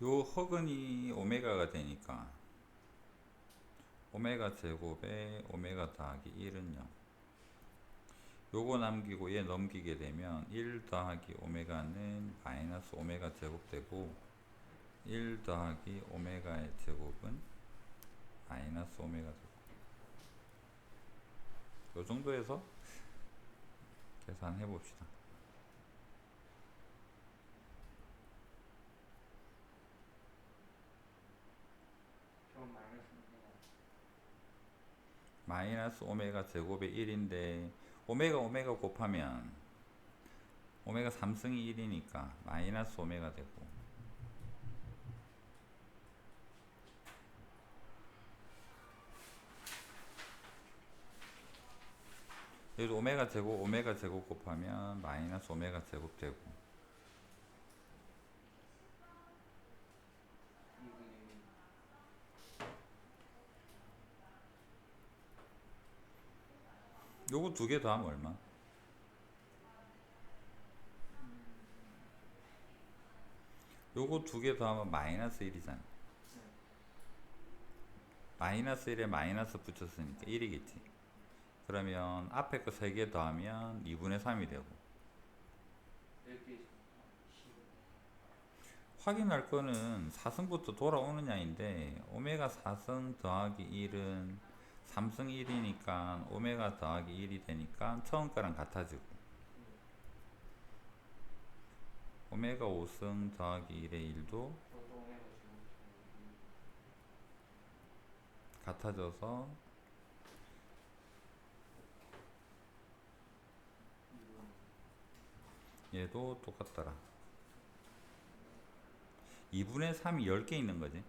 허근이 오메가가 되니까 오메가 제곱에 오메가 더하기 1은 0 요거 남기고 얘 넘기게 되면 1 더하기 오메가는 마이너스 오메가 제곱 되고 1 더하기 오메가의 제곱은 마이너스 오메가 제곱 요 정도에서 계산해 봅시다 그럼 마이너스 오메가 마이너스 오메가 제곱의 1인데 오메가 오메가 곱하면 오메가 3승이 1이니까 마이너스 오메가 되고. 여기 오메가 제곱 오메가 제곱 곱하면 마이너스 오메가 제곱 되고 이분이 요거 두 개 더하면 얼마? 요거 두 개 더하면 마이너스 1이잖아. 마이너스 1에 마이너스 붙였으니까 1이겠지. 그러면 앞에 거 세 개 더하면 2분의 3이 되고. 확인할 거는 4승부터 돌아오느냐인데 오메가 4승 더하기 1은 3승 1이니까 오메가 더하기 1이 되니까 처음 거랑 같아지고. 오메가 5승 더하기 1의 1도 저도 오메가 지금 같아져서 얘도 똑같더라. 2분의 3이 10개 있는 거지